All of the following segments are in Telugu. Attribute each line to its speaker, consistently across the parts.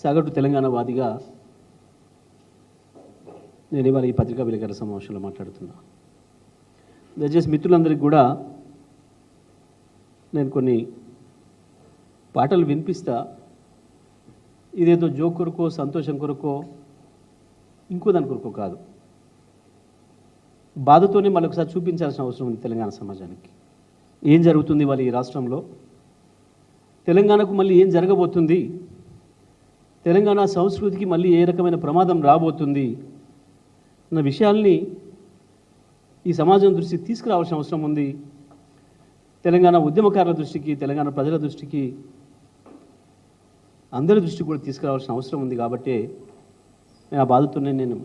Speaker 1: సగటు తెలంగాణ వాదిగా నేను ఇవాళ ఈ పత్రికా విలేకరుల సమావేశంలో మాట్లాడుతున్నా. దయచేసి మిత్రులందరికీ కూడా నేను కొన్ని పాటలు వినిపిస్తా. ఇదేదో జోక్ కొరకో సంతోషం కొరకో ఇంకో దాని కొరకో కాదు. బాధతోనే మళ్ళొకసారి చూపించాల్సిన అవసరం ఉంది తెలంగాణ సమాజానికి. ఏం జరుగుతుంది వాళ్ళ ఈ రాష్ట్రంలో? తెలంగాణకు మళ్ళీ ఏం జరగబోతుంది? తెలంగాణ సంస్కృతికి మళ్ళీ ఏ రకమైన ప్రమాదం రాబోతుంది అన్న విషయాల్ని ఈ సమాజం దృష్టికి తీసుకురావాల్సిన అవసరం ఉంది. తెలంగాణ ఉద్యమకారుల దృష్టికి తెలంగాణ ప్రజల దృష్టికి అందరి దృష్టి కూడా తీసుకురావాల్సిన అవసరం ఉంది కాబట్టి నేను ఆ బాధతోనే నేను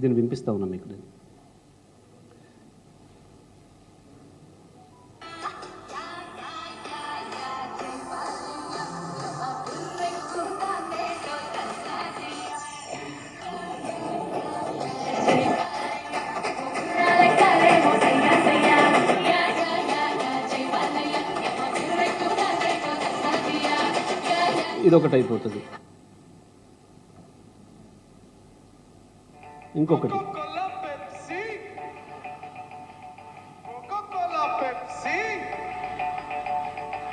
Speaker 1: దీన్ని వినిపిస్తా ఉన్నాను మీకు. నేను ఇదొకటి అయిపోతుంది ఇంకొకటి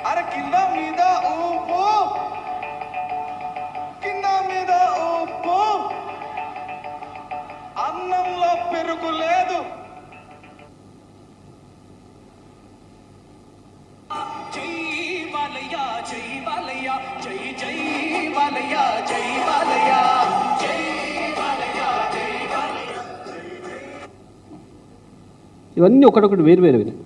Speaker 2: అర కింద మీద
Speaker 1: ఇవన్నీ ఒకటొకటి వేరు వేరు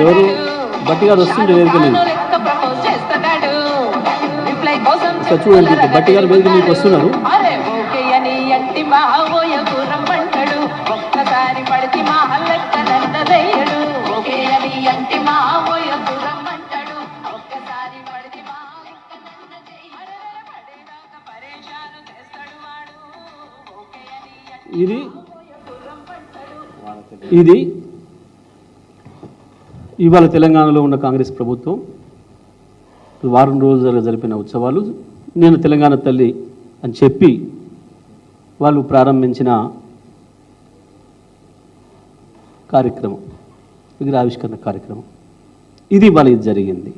Speaker 1: ఎవరు? బట్టి గారు వస్తుంటే ఇక్కడ చూడండి, బట్టి గారు వేదిక మీదకి వస్తున్నారు. ఇది ఇది ఇవాళ తెలంగాణలో ఉన్న కాంగ్రెస్ ప్రభుత్వం. వారం రోజులుగా జరిపిన ఉత్సవాలు. నేను తెలంగాణ తల్లి అని చెప్పి వాళ్ళు ప్రారంభించిన కార్యక్రమం విగ్రహావిష్కరణ కార్యక్రమం. ఇది వాళ్ళకి ఇది జరిగింది.